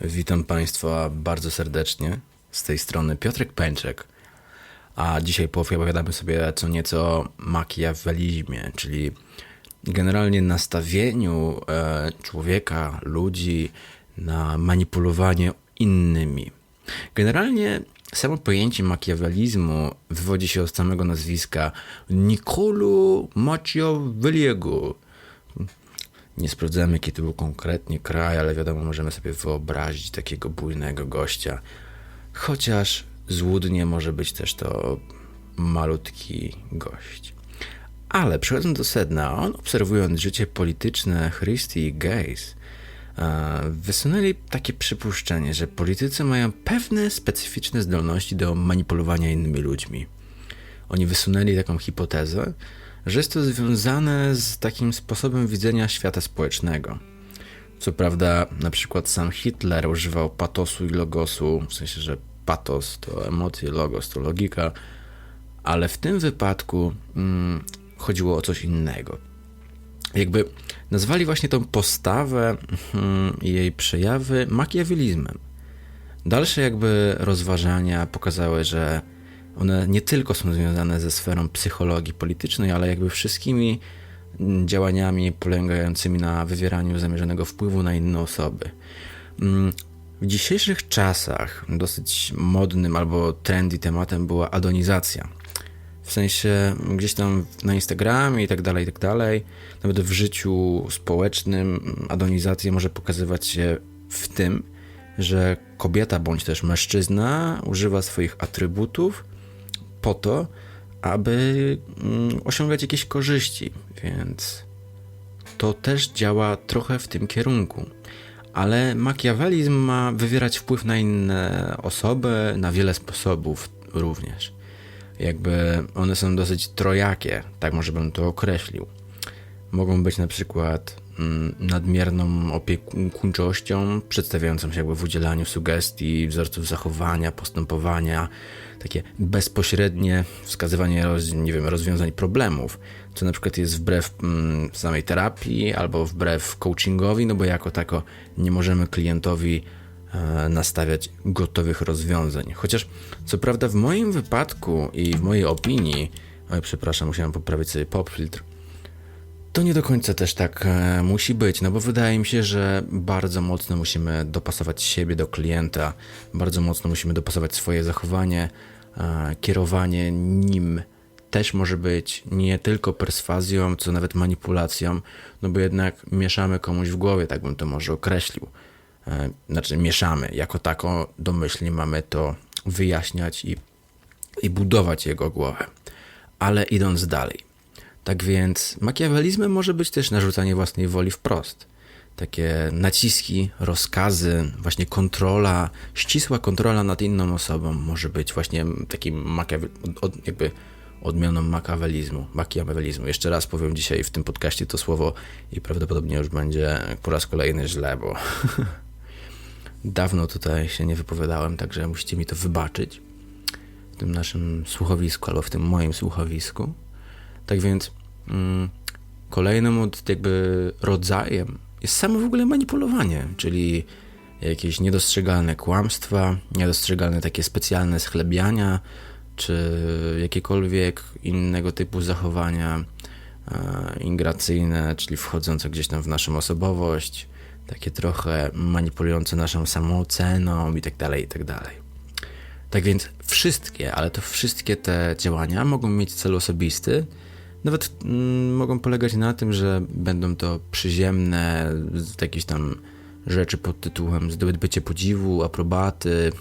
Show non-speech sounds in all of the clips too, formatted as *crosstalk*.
Witam Państwa bardzo serdecznie. Z tej strony Piotrek Pęczek. A dzisiaj poopowiadamy sobie co nieco makiawelizmie, czyli generalnie nastawieniu e, człowieka, ludzi na manipulowanie innymi. Generalnie samo pojęcie makiawelizmu wywodzi się od samego nazwiska Niccolo Machiavelliego. Nie sprawdzamy, to był konkretnie kraj, ale wiadomo, możemy sobie wyobrazić takiego bujnego gościa. Chociaż złudnie może być też to malutki gość. Ale przechodząc do sedna, on obserwując życie polityczne Christie i Gays, e, wysunęli takie przypuszczenie, że politycy mają pewne specyficzne zdolności do manipulowania innymi ludźmi. Oni wysunęli taką hipotezę, że jest to związane z takim sposobem widzenia świata społecznego. Co prawda, na przykład sam Hitler używał patosu i logosu, w sensie, że patos to emocje, logos to logika, ale w tym wypadku mm, chodziło o coś innego. Jakby nazwali właśnie tą postawę mm, i jej przejawy makiawilizmem. Dalsze jakby rozważania pokazały, że one nie tylko są związane ze sferą psychologii politycznej, ale jakby wszystkimi działaniami polegającymi na wywieraniu zamierzonego wpływu na inne osoby. Mm, w dzisiejszych czasach dosyć modnym albo trendy tematem była adonizacja. W sensie gdzieś tam na Instagramie i tak dalej, i tak dalej, nawet w życiu społecznym adonizacja może pokazywać się w tym, że kobieta bądź też mężczyzna używa swoich atrybutów po to, aby mm, osiągać jakieś korzyści, więc to też działa trochę w tym kierunku. Ale makiawelizm ma wywierać wpływ na inne osoby na wiele sposobów również. Jakby one są dosyć trojakie, tak może bym to określił. Mogą być na przykład mm, nadmierną opiekuńczością, przedstawiającą się jakby w udzielaniu sugestii, wzorców zachowania, postępowania, takie bezpośrednie wskazywanie roz, nie wiem, rozwiązań problemów, co na przykład jest wbrew mm, samej terapii albo wbrew coachingowi, no bo jako tako nie możemy klientowi e, nastawiać gotowych rozwiązań. Chociaż co prawda w moim wypadku i w mojej opinii, oj przepraszam, musiałem poprawić sobie pop filtr, to nie do końca też tak e, musi być, no bo wydaje mi się, że bardzo mocno musimy dopasować siebie do klienta, bardzo mocno musimy dopasować swoje zachowanie, kierowanie nim też może być nie tylko perswazją, co nawet manipulacją, no bo jednak mieszamy komuś w głowie, tak bym to może określił. E, znaczy mieszamy, jako taką domyślnie mamy to wyjaśniać i, i budować jego głowę. Ale idąc dalej. Tak więc makiawelizmem może być też narzucanie własnej woli wprost. Takie naciski, rozkazy, właśnie kontrola, ścisła kontrola nad inną osobą może być właśnie takim od, jakby odmianą makawelizmu, makiawelizmu. Jeszcze raz powiem dzisiaj w tym podcaście to słowo i prawdopodobnie już będzie po raz kolejny źle, bo *laughs* dawno tutaj się nie wypowiadałem, także musicie mi to wybaczyć w tym naszym słuchowisku albo w tym moim słuchowisku. Tak więc mm, kolejnym od jakby rodzajem jest samo w ogóle manipulowanie, czyli jakieś niedostrzegalne kłamstwa, niedostrzegalne takie specjalne schlebiania, czy jakiekolwiek innego typu zachowania e, ingracyjne, czyli wchodzące gdzieś tam w naszą osobowość, takie trochę manipulujące naszą samooceną i tak dalej, i tak. Tak więc wszystkie, ale to wszystkie te działania mogą mieć cel osobisty, nawet mm, mogą polegać na tym, że będą to przyziemne jakieś tam rzeczy pod tytułem zdobycie podziwu, aprobaty,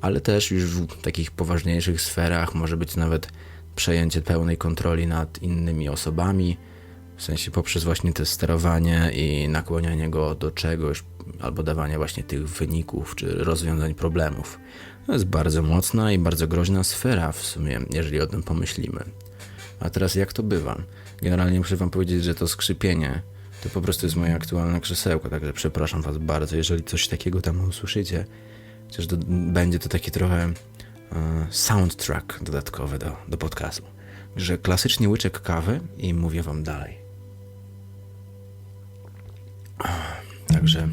ale też już w takich poważniejszych sferach może być nawet przejęcie pełnej kontroli nad innymi osobami, w sensie poprzez właśnie to sterowanie i nakłanianie go do czegoś, albo dawanie właśnie tych wyników czy rozwiązań problemów. To jest bardzo mocna i bardzo groźna sfera w sumie, jeżeli o tym pomyślimy. A teraz jak to bywa? Generalnie muszę wam powiedzieć, że to skrzypienie to po prostu jest moje aktualne krzesełko, także przepraszam was bardzo, jeżeli coś takiego tam usłyszycie. Chociaż będzie to taki trochę e, soundtrack dodatkowy do, do podcastu. Że klasycznie łyczek kawy i mówię wam dalej. Także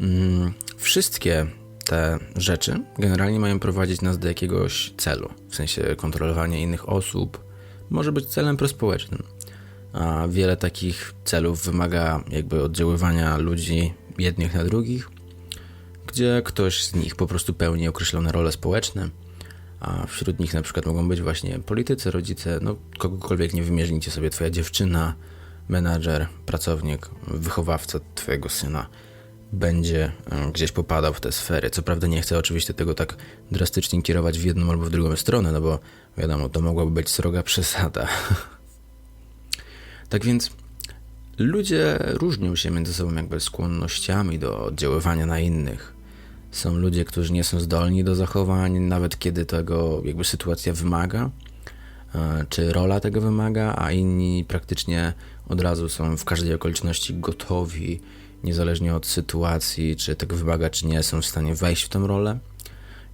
mm, wszystkie te rzeczy generalnie mają prowadzić nas do jakiegoś celu, w sensie kontrolowania innych osób, może być celem prospołecznym. A wiele takich celów wymaga jakby oddziaływania ludzi jednych na drugich, gdzie ktoś z nich po prostu pełni określone role społeczne, a wśród nich na przykład mogą być właśnie politycy, rodzice, no kogokolwiek nie wymierzycie sobie, twoja dziewczyna, menadżer, pracownik, wychowawca twojego syna będzie e, gdzieś popadał w te sfery. Co prawda nie chcę oczywiście tego tak drastycznie kierować w jedną albo w drugą stronę, no bo wiadomo, to mogłaby być sroga przesada. tak więc ludzie różnią się między sobą jakby skłonnościami do oddziaływania na innych. Są ludzie, którzy nie są zdolni do zachowań, nawet kiedy tego jakby sytuacja wymaga, e, czy rola tego wymaga, a inni praktycznie od razu są w każdej okoliczności gotowi niezależnie od sytuacji, czy tego wymaga, czy nie, są w stanie wejść w tę rolę.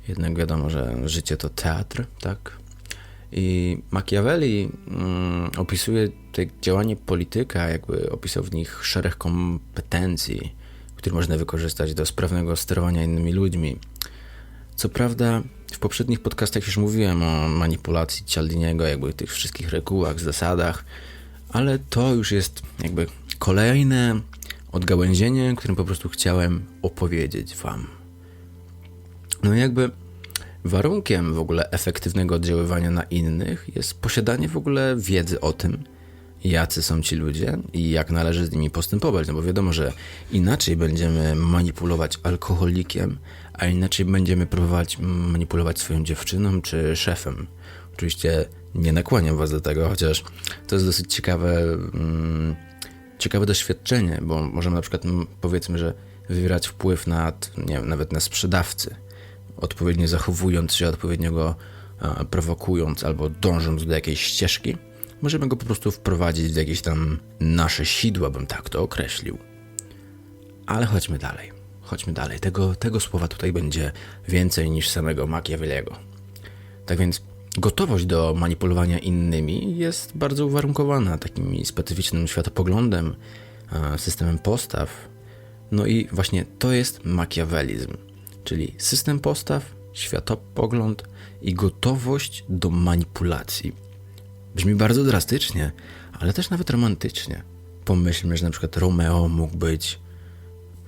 Jednak wiadomo, że życie to teatr, tak? I Machiavelli mm, opisuje to działanie polityka, jakby opisał w nich szereg kompetencji, które można wykorzystać do sprawnego sterowania innymi ludźmi. Co prawda, w poprzednich podcastach już mówiłem o manipulacji Cialdiniego, jakby tych wszystkich regułach, zasadach, ale to już jest jakby kolejne odgałęzienie, którym po prostu chciałem opowiedzieć Wam. No jakby warunkiem w ogóle efektywnego oddziaływania na innych jest posiadanie w ogóle wiedzy o tym, jacy są ci ludzie i jak należy z nimi postępować. No bo wiadomo, że inaczej będziemy manipulować alkoholikiem, a inaczej będziemy próbować manipulować swoją dziewczyną czy szefem. Oczywiście nie nakłaniam was do tego, chociaż to jest dosyć ciekawe. Mm, ciekawe doświadczenie, bo możemy na przykład powiedzmy, że wywierać wpływ nad, nie wiem, nawet na sprzedawcy, odpowiednio zachowując się, odpowiednio go e, prowokując albo dążąc do jakiejś ścieżki, możemy go po prostu wprowadzić w jakieś tam nasze sidła, bym tak to określił. Ale chodźmy dalej. Chodźmy dalej. Tego, tego słowa tutaj będzie więcej niż samego Machiavelliego. Tak więc Gotowość do manipulowania innymi jest bardzo uwarunkowana takim specyficznym światopoglądem, systemem postaw. No i właśnie to jest makiawelizm, czyli system postaw, światopogląd i gotowość do manipulacji. Brzmi bardzo drastycznie, ale też nawet romantycznie. Pomyślmy, że na przykład Romeo mógł być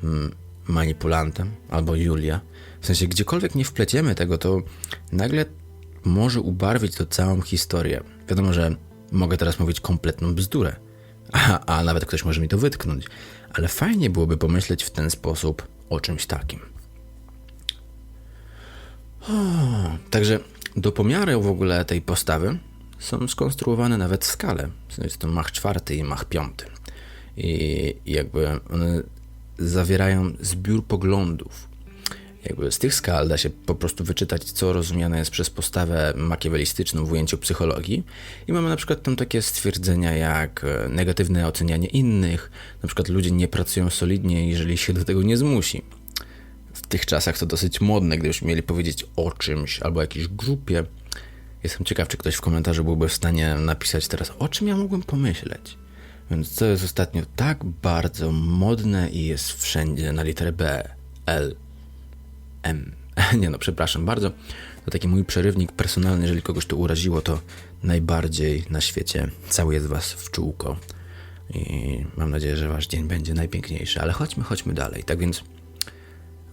hmm, manipulantem albo Julia. W sensie, gdziekolwiek nie wpleciemy tego, to nagle może ubarwić to całą historię. Wiadomo, że mogę teraz mówić kompletną bzdurę, *laughs* a, a nawet ktoś może mi to wytknąć, ale fajnie byłoby pomyśleć w ten sposób o czymś takim. O, także do pomiaru w ogóle tej postawy są skonstruowane nawet skale. Jest to Mach czwarty i Mach piąty. I jakby one zawierają zbiór poglądów, jakby z tych skal da się po prostu wyczytać, co rozumiane jest przez postawę makiawelistyczną w ujęciu psychologii. I mamy na przykład tam takie stwierdzenia jak e, negatywne ocenianie innych, na przykład ludzie nie pracują solidnie, jeżeli się do tego nie zmusi. W tych czasach to dosyć modne, gdybyśmy mieli powiedzieć o czymś albo jakiejś grupie. Jestem ciekaw, czy ktoś w komentarzu byłby w stanie napisać teraz, o czym ja mógłbym pomyśleć. Więc co jest ostatnio tak bardzo modne i jest wszędzie na literę B, L, M. *laughs* Nie no, przepraszam bardzo. To taki mój przerywnik personalny. Jeżeli kogoś to uraziło, to najbardziej na świecie całuję z Was w czółko. I mam nadzieję, że Wasz dzień będzie najpiękniejszy. Ale chodźmy, chodźmy dalej. Tak więc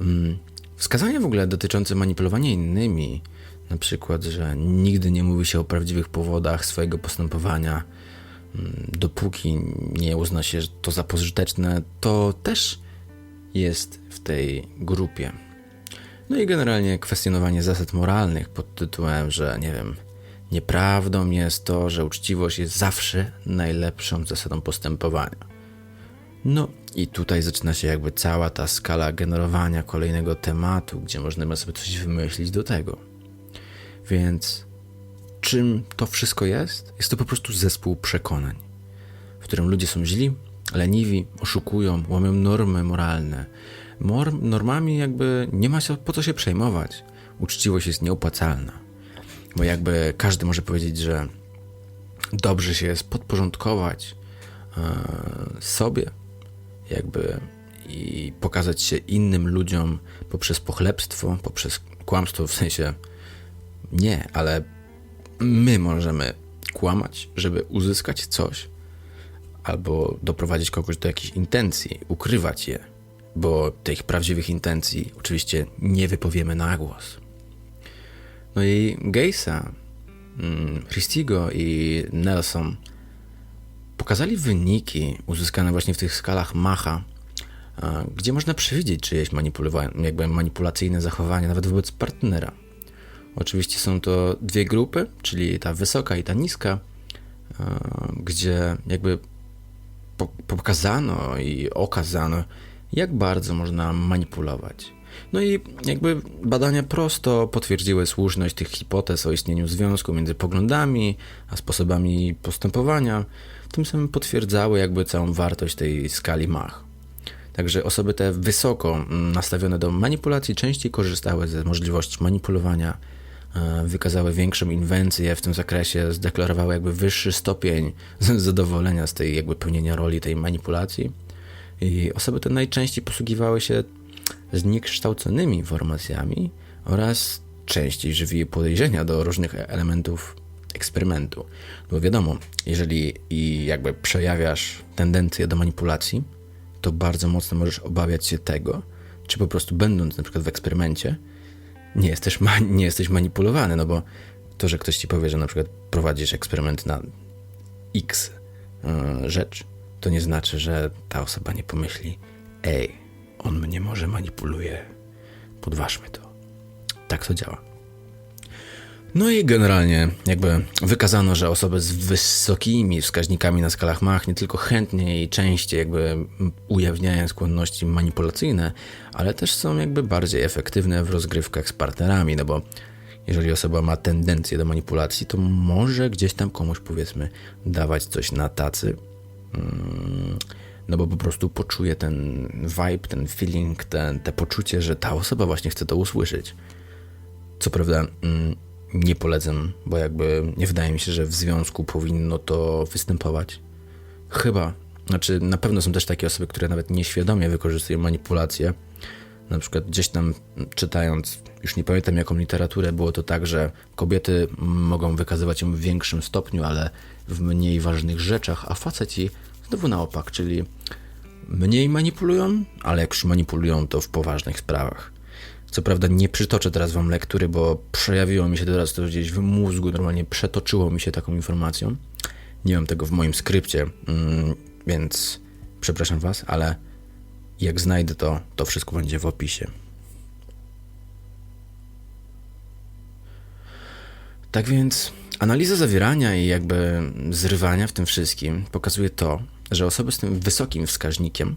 mm, wskazania w ogóle dotyczące manipulowania innymi, na przykład, że nigdy nie mówi się o prawdziwych powodach swojego postępowania, mm, dopóki nie uzna się to za pożyteczne, to też jest w tej grupie. No i generalnie kwestionowanie zasad moralnych pod tytułem, że nie wiem, nieprawdą jest to, że uczciwość jest zawsze najlepszą zasadą postępowania. No i tutaj zaczyna się jakby cała ta skala generowania kolejnego tematu, gdzie można sobie coś wymyślić do tego. Więc czym to wszystko jest? Jest to po prostu zespół przekonań, w którym ludzie są źli, leniwi, oszukują, łamią normy moralne, normami jakby nie ma się po co się przejmować. Uczciwość jest nieopłacalna. Bo jakby każdy może powiedzieć, że dobrze się jest podporządkować e, sobie, jakby i pokazać się innym ludziom poprzez pochlebstwo, poprzez kłamstwo w sensie nie, ale my możemy kłamać, żeby uzyskać coś, albo doprowadzić kogoś do jakichś intencji, ukrywać je, bo tych prawdziwych intencji oczywiście nie wypowiemy na głos. No i Geisa, mm, Christigo i Nelson pokazali wyniki uzyskane właśnie w tych skalach Macha, gdzie można przewidzieć czyjeś jakby manipulacyjne zachowanie nawet wobec partnera. Oczywiście są to dwie grupy, czyli ta wysoka i ta niska, gdzie jakby pokazano i okazano, jak bardzo można manipulować. No i jakby badania prosto potwierdziły słuszność tych hipotez o istnieniu związku między poglądami a sposobami postępowania, tym samym potwierdzały jakby całą wartość tej skali Mach. Także osoby te wysoko nastawione do manipulacji częściej korzystały ze możliwości manipulowania, e, wykazały większą inwencję w tym zakresie, zdeklarowały jakby wyższy stopień *laughs* zadowolenia z tej jakby pełnienia roli tej manipulacji. I osoby te najczęściej posługiwały się zniekształconymi informacjami oraz częściej żywiły podejrzenia do różnych elementów eksperymentu. Bo wiadomo, jeżeli i jakby przejawiasz tendencję do manipulacji, to bardzo mocno możesz obawiać się tego, czy po prostu będąc na przykład w eksperymencie, nie jesteś, nie jesteś manipulowany, no bo to, że ktoś ci powie, że na przykład prowadzisz eksperyment na X yy, rzecz, to nie znaczy, że ta osoba nie pomyśli, ej, on mnie może manipuluje, podważmy to. Tak to działa. No i generalnie jakby wykazano, że osoby z wysokimi wskaźnikami na skalach Mach nie tylko chętniej i częściej jakby ujawniają skłonności manipulacyjne, ale też są jakby bardziej efektywne w rozgrywkach z partnerami, no bo jeżeli osoba ma tendencję do manipulacji, to może gdzieś tam komuś powiedzmy dawać coś na tacy, no bo po prostu poczuje ten vibe, ten feeling, ten, te poczucie, że ta osoba właśnie chce to usłyszeć. Co prawda mm, nie polecam, bo jakby nie wydaje mi się, że w związku powinno to występować. Chyba. Znaczy, na pewno są też takie osoby, które nawet nieświadomie wykorzystują manipulację. Na przykład gdzieś tam czytając, już nie pamiętam jaką literaturę, było to tak, że kobiety mogą wykazywać ją w większym stopniu, ale w mniej ważnych rzeczach, a faceci znowu na opak, czyli mniej manipulują, ale jak już manipulują, to w poważnych sprawach. Co prawda nie przytoczę teraz wam lektury, bo przejawiło mi się teraz to gdzieś w mózgu, normalnie przetoczyło mi się taką informacją. Nie mam tego w moim skrypcie, mm, więc przepraszam was, ale jak znajdę to, to wszystko będzie w opisie. Tak więc analiza zawierania i jakby zrywania w tym wszystkim pokazuje to, że osoby z tym wysokim wskaźnikiem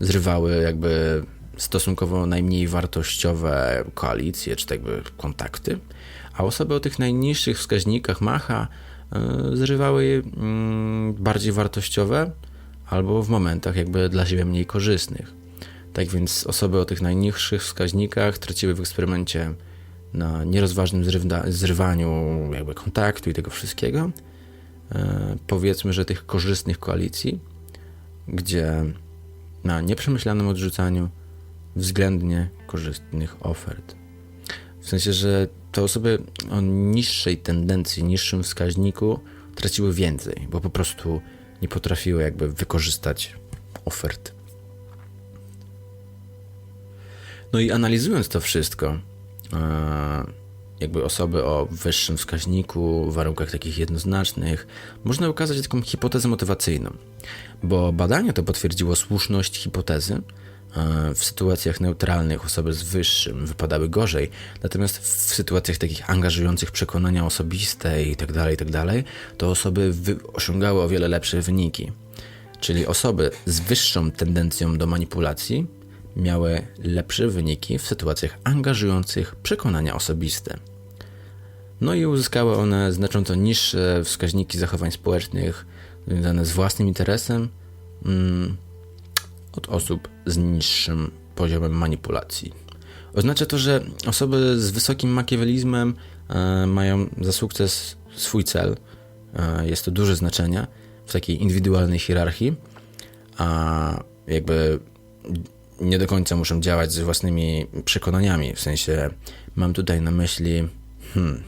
zrywały jakby stosunkowo najmniej wartościowe koalicje czy tak jakby kontakty, a osoby o tych najniższych wskaźnikach Macha e, zrywały mm, bardziej wartościowe albo w momentach jakby dla siebie mniej korzystnych. Tak więc osoby o tych najniższych wskaźnikach traciły w eksperymencie na nierozważnym zrywaniu jakby kontaktu i tego wszystkiego. E, powiedzmy, że tych korzystnych koalicji, gdzie na nieprzemyślanym odrzucaniu względnie korzystnych ofert. W sensie, że te osoby o niższej tendencji, niższym wskaźniku traciły więcej, bo po prostu nie potrafiły jakby wykorzystać ofert. No i analizując to wszystko, e, jakby osoby o wyższym wskaźniku, warunkach takich jednoznacznych, można ukazać taką hipotezę motywacyjną, bo badanie to potwierdziło słuszność hipotezy, w sytuacjach neutralnych osoby z wyższym wypadały gorzej, natomiast w sytuacjach takich angażujących przekonania osobiste i tak dalej, i tak to osoby osiągały o wiele lepsze wyniki. Czyli osoby z wyższą tendencją do manipulacji miały lepsze wyniki w sytuacjach angażujących przekonania osobiste. No i uzyskały one znacząco niższe wskaźniki zachowań społecznych związane z własnym interesem, mm, od osób z niższym poziomem manipulacji. Oznacza to, że osoby z wysokim makiawelizmem e, mają za sukces swój cel. E, jest to duże znaczenie w takiej indywidualnej hierarchii, a jakby nie do końca muszą działać z własnymi przekonaniami. W sensie mam tutaj na myśli, hmm,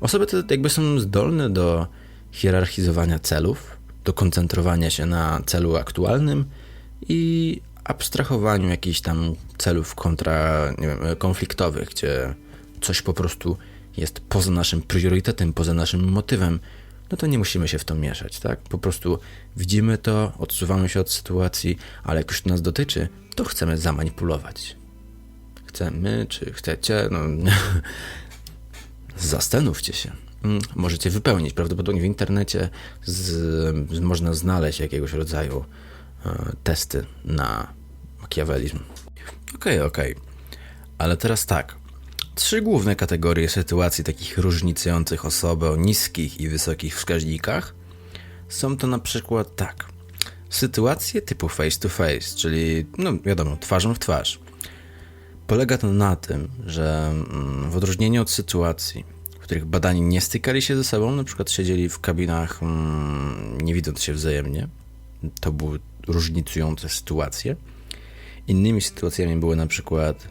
osoby te jakby są zdolne do hierarchizowania celów, do koncentrowania się na celu aktualnym i abstrahowaniu jakichś tam celów kontra, wiem, konfliktowych, gdzie coś po prostu jest poza naszym priorytetem, poza naszym motywem, no to nie musimy się w to mieszać, tak? Po prostu widzimy to, odsuwamy się od sytuacji, ale jak już to nas dotyczy, to chcemy zamanipulować. Chcemy, czy chcecie, no *laughs* zastanówcie się. Mm, możecie wypełnić. Prawdopodobnie w internecie z, można znaleźć jakiegoś rodzaju testy na makiawelizm. Okej, okay, okej. Okay. Ale teraz tak. Trzy główne kategorie sytuacji takich różnicujących osoby o niskich i wysokich wskaźnikach są to na przykład tak. Sytuacje typu face to face, czyli no wiadomo, twarzą w twarz. Polega to na tym, że mm, w odróżnieniu od sytuacji, w których badani nie stykali się ze sobą, na przykład siedzieli w kabinach mm, nie widząc się wzajemnie, to były różnicujące sytuacje. Innymi sytuacjami były na przykład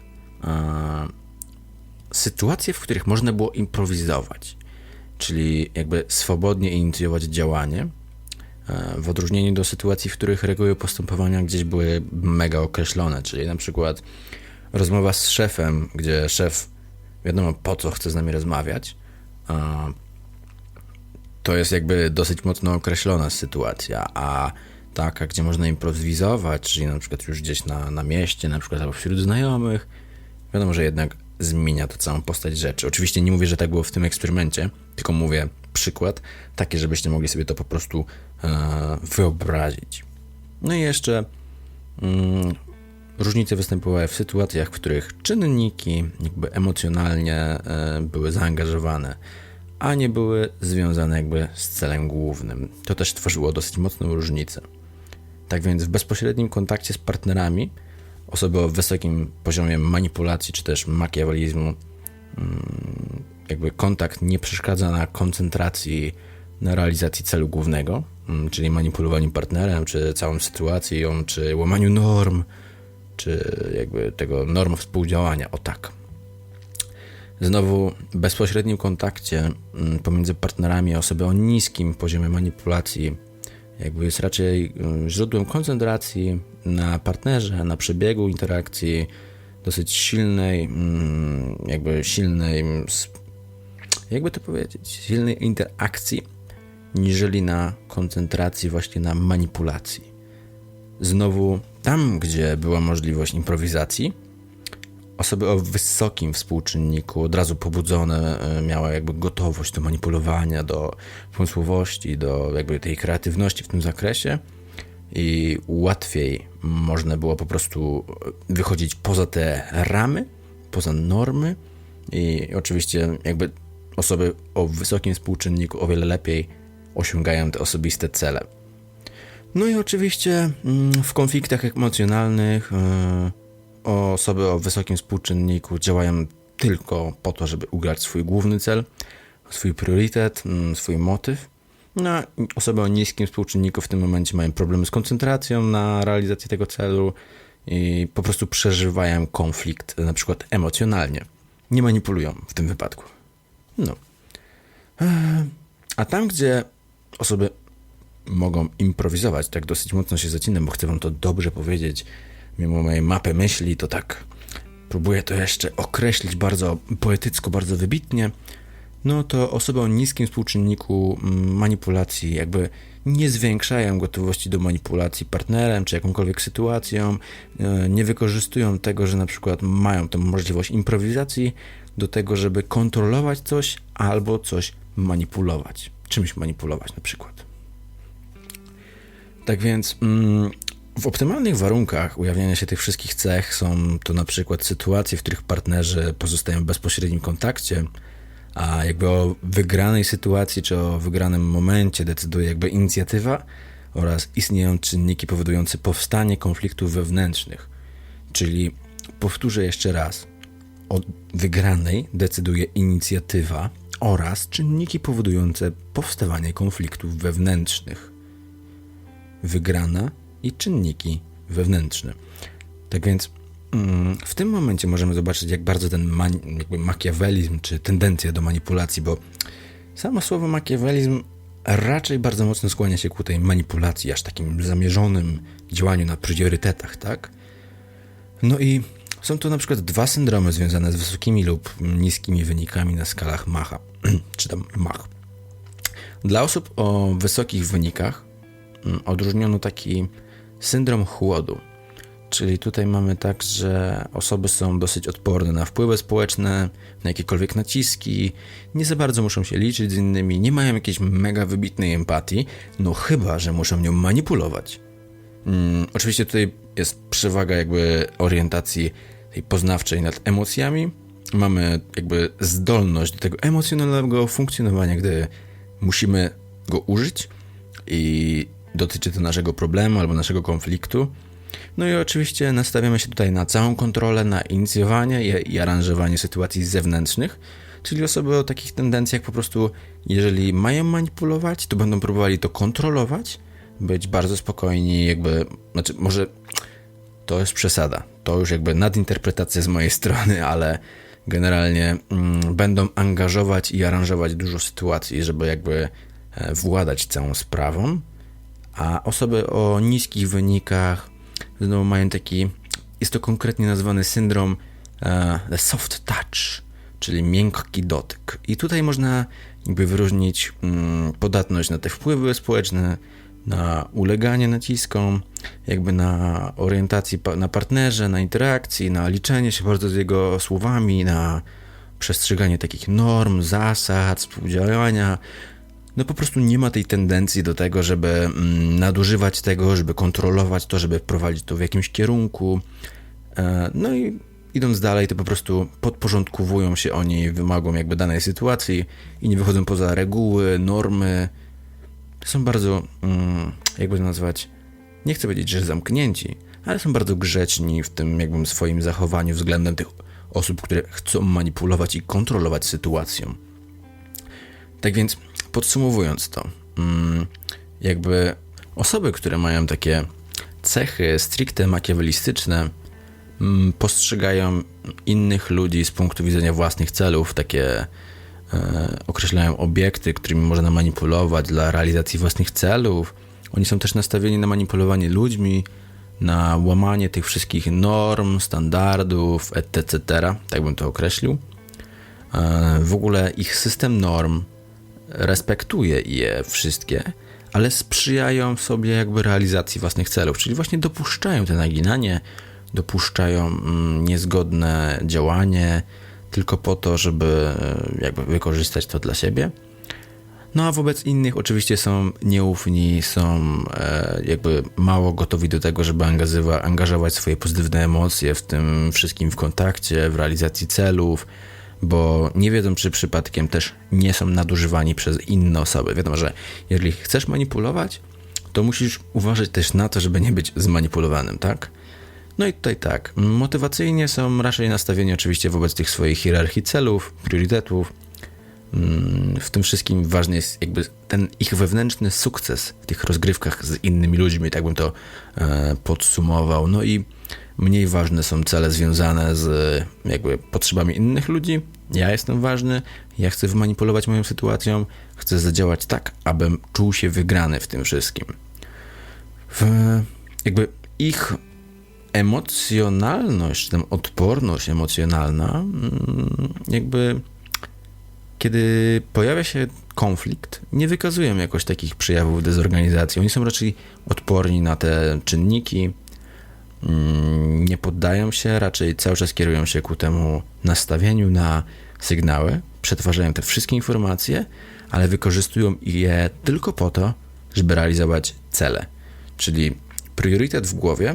sytuacje, w których można było improwizować, czyli jakby swobodnie inicjować działanie, e, w odróżnieniu do sytuacji, w których reguły postępowania gdzieś były mega określone, czyli na przykład rozmowa z szefem, gdzie szef wiadomo po co chce z nami rozmawiać, to jest jakby dosyć mocno określona sytuacja, a taka, gdzie można improwizować, czyli na przykład już gdzieś na, na mieście, na przykład albo wśród znajomych, wiadomo, że jednak zmienia to całą postać rzeczy. Oczywiście nie mówię, że tak było w tym eksperymencie, tylko mówię przykład, taki, żebyście mogli sobie to po prostu e, wyobrazić. No i jeszcze mm, różnice występowały w sytuacjach, w których czynniki jakby emocjonalnie e, były zaangażowane, a nie były związane jakby z celem głównym. To też tworzyło dosyć mocną różnicę. Tak więc w bezpośrednim kontakcie z partnerami osoby o wysokim poziomie manipulacji czy też makiawelizmu, mm, jakby kontakt nie przeszkadza na koncentracji na realizacji celu głównego, mm, czyli manipulowaniu partnerem, czy całą sytuacją, czy łamaniu norm, czy jakby tego norm współdziałania. O tak. Znowu, w bezpośrednim kontakcie mm, pomiędzy partnerami osoby o niskim poziomie manipulacji jakby jest raczej y, źródłem koncentracji na partnerze, na przebiegu interakcji, dosyć silnej, mm, jakby silnej, jakby to powiedzieć, silnej interakcji, niżeli na koncentracji właśnie na manipulacji. Znowu, tam gdzie była możliwość improwizacji, osoby o wysokim współczynniku, od razu pobudzone, e, miały jakby gotowość do manipulowania, do pomysłowości, do jakby tej kreatywności w tym zakresie i łatwiej można było po prostu wychodzić poza te ramy, poza normy i oczywiście jakby osoby o wysokim współczynniku o wiele lepiej osiągają te osobiste cele. No i oczywiście mm, w konfliktach emocjonalnych e, osoby o wysokim współczynniku działają tylko po to, żeby ugrać swój główny cel, swój priorytet, mm, swój motyw. No, osoby o niskim współczynniku w tym momencie mają problemy z koncentracją na realizację tego celu i po prostu przeżywają konflikt, na przykład emocjonalnie. Nie manipulują w tym wypadku. No. A tam, gdzie osoby mogą improwizować, tak dosyć mocno się zacinam, bo chcę wam to dobrze powiedzieć, mimo mojej mapy myśli, to tak próbuję to jeszcze określić bardzo poetycko, bardzo wybitnie, no to osoby o niskim współczynniku mm, manipulacji jakby nie zwiększają gotowości do manipulacji partnerem czy jakąkolwiek sytuacją, e, nie wykorzystują tego, że na przykład mają tę możliwość improwizacji do tego, żeby kontrolować coś albo coś manipulować. Czymś manipulować na przykład. Tak więc mm, w optymalnych warunkach ujawniania się tych wszystkich cech są to na przykład sytuacje, w których partnerzy pozostają w bezpośrednim kontakcie, a jakby o wygranej sytuacji czy o wygranym momencie decyduje jakby inicjatywa oraz istnieją czynniki powodujące powstanie konfliktów wewnętrznych. Czyli powtórzę jeszcze raz, o wygranej decyduje inicjatywa oraz czynniki powodujące powstawanie konfliktów wewnętrznych. Wygrana i czynniki wewnętrzne. Tak więc mm, w tym momencie możemy zobaczyć, jak bardzo ten makiawelizm, czy tendencja do manipulacji, bo samo słowo makiawelizm raczej bardzo mocno skłania się ku tej manipulacji, aż takim zamierzonym działaniu na priorytetach, tak? No i są to na przykład dwa syndromy związane z wysokimi lub niskimi wynikami na skalach Macha, *clears throat* czy tam Mach. Dla osób o wysokich wynikach mm, odróżniono taki syndrom chłodu. Czyli tutaj mamy tak, że osoby są dosyć odporne na wpływy społeczne, na jakiekolwiek naciski, nie za bardzo muszą się liczyć z innymi, nie mają jakiejś mega wybitnej empatii, no chyba, że muszą nią manipulować. Hmm, oczywiście tutaj jest przewaga jakby orientacji tej poznawczej nad emocjami. Mamy jakby zdolność do tego emocjonalnego funkcjonowania, gdy musimy go użyć i dotyczy to naszego problemu albo naszego konfliktu. No i oczywiście nastawiamy się tutaj na całą kontrolę, na inicjowanie i, aranżowanie sytuacji zewnętrznych, czyli osoby o takich tendencjach po prostu, jeżeli mają manipulować, to będą próbowali to kontrolować, być bardzo spokojni, jakby, znaczy może to jest przesada, to już jakby nadinterpretacja z mojej *laughs* strony, ale generalnie mm, będą angażować i aranżować dużo sytuacji, żeby jakby e, władać całą sprawą, a osoby o niskich wynikach znowu mają taki, jest to konkretnie nazwany syndrom uh, the soft touch, czyli miękki dotyk. I tutaj można jakby wyróżnić um, podatność na te wpływy społeczne, na uleganie naciskom, jakby na orientacji na partnerze, na interakcji, na liczenie się bardzo z jego słowami, na przestrzeganie takich norm, zasad, współdziałania. No po prostu nie ma tej tendencji do tego, żeby mm, nadużywać tego, żeby kontrolować to, żeby prowadzić to w jakimś kierunku. E, no i idąc dalej, to po prostu podporządkowują się oni wymogom jakby danej sytuacji i nie wychodzą poza reguły, normy, są bardzo, mm, jakby to nazwać, nie chcę powiedzieć, że zamknięci, ale są bardzo grzeczni w tym jakbym swoim zachowaniu względem tych osób, które chcą manipulować i kontrolować sytuacją. Tak więc, podsumowując to, mm, jakby osoby, które mają takie cechy stricte makiawelistyczne, mm, postrzegają innych ludzi z punktu widzenia własnych celów, takie E, określają obiekty, którymi można manipulować dla realizacji własnych celów. Oni są też nastawieni na manipulowanie ludźmi, na łamanie tych wszystkich norm, standardów, etc. Tak bym to określił. E, w ogóle ich system norm respektuje je wszystkie, ale sprzyjają sobie jakby realizacji własnych celów, czyli właśnie dopuszczają te naginanie, dopuszczają mm, niezgodne działanie, tylko po to, żeby e, jakby wykorzystać to dla siebie. No a wobec innych oczywiście są nieufni, są e, jakby mało gotowi do tego, żeby angażować swoje pozytywne emocje w tym wszystkim w kontakcie, w realizacji celów, bo nie wiedzą, czy przypadkiem też nie są nadużywani przez inne osoby. Wiadomo, że jeżeli chcesz manipulować, to musisz uważać też na to, żeby nie być zmanipulowanym, tak? No i tutaj tak, motywacyjnie są raczej nastawieni oczywiście wobec tych swoich hierarchii celów, priorytetów. Mm, w tym wszystkim ważny jest jakby ten ich wewnętrzny sukces w tych rozgrywkach z innymi ludźmi, tak bym to e, podsumował. No i mniej ważne są cele związane z jakby potrzebami innych ludzi. Ja jestem ważny, ja chcę wmanipulować moją sytuacją, chcę zadziałać tak, abym czuł się wygrany w tym wszystkim. W, jakby ich emocjonalność, tam odporność emocjonalna, mm, jakby kiedy pojawia się konflikt, nie wykazują jakoś takich przejawów dezorganizacji. Oni są raczej odporni na te czynniki, nie poddają się, raczej cały czas kierują się ku temu nastawieniu na sygnały, przetwarzają te wszystkie informacje, ale wykorzystują je tylko po to, żeby realizować cele. Czyli priorytet w głowie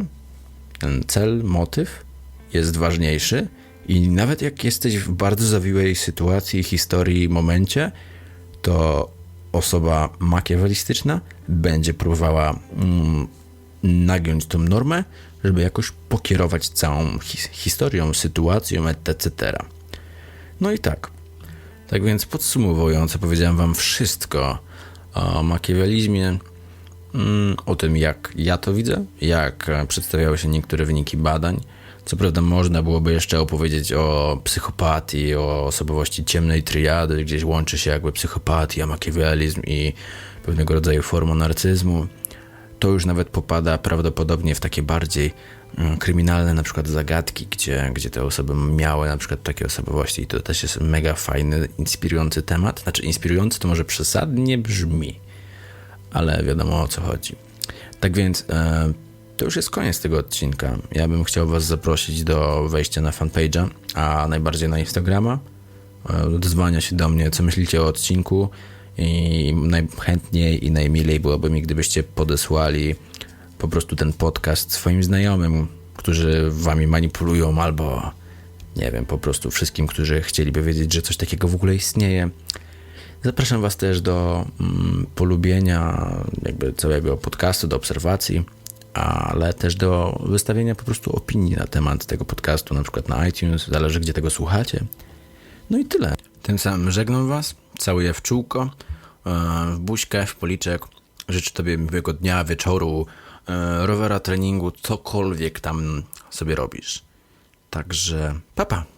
ten cel, motyw jest ważniejszy i nawet jak jesteś w bardzo zawiłej sytuacji, historii, momencie, to osoba makiawelistyczna będzie próbowała mm, nagiąć tą normę, żeby jakoś pokierować całą his historią, sytuacją, etc. No i tak. Tak więc podsumowując, powiedziałem wam wszystko o makiawelizmie, mm, o tym, jak ja to widzę, jak przedstawiały się niektóre wyniki badań. Co prawda można byłoby jeszcze opowiedzieć o psychopatii, o osobowości ciemnej triady, gdzieś łączy się jakby psychopatia, makiawelizm i pewnego rodzaju formą narcyzmu. To już nawet popada prawdopodobnie w takie bardziej mm, kryminalne na przykład zagadki, gdzie, gdzie te osoby miały na przykład takie osobowości i to też jest mega fajny, inspirujący temat. Znaczy inspirujący to może przesadnie brzmi, ale wiadomo o co chodzi. Tak więc e, to już jest koniec tego odcinka. Ja bym chciał Was zaprosić do wejścia na fanpage'a, a najbardziej na Instagrama. E, się do mnie, co myślicie o odcinku i najchętniej i najmilej byłoby mi, gdybyście podesłali po prostu ten podcast swoim znajomym, którzy Wami manipulują albo nie wiem, po prostu wszystkim, którzy chcieliby wiedzieć, że coś takiego w ogóle istnieje. Zapraszam Was też do mm, polubienia jakby całego podcastu, do obserwacji, ale też do wystawienia po prostu opinii na temat tego podcastu, na przykład na iTunes, zależy gdzie tego słuchacie. No i tyle. Tym samym żegnam Was, całuję w czółko, e, w buźkę, w policzek. Życzę Tobie miłego dnia, wieczoru, e, rowera, treningu, cokolwiek tam sobie robisz. Także papa.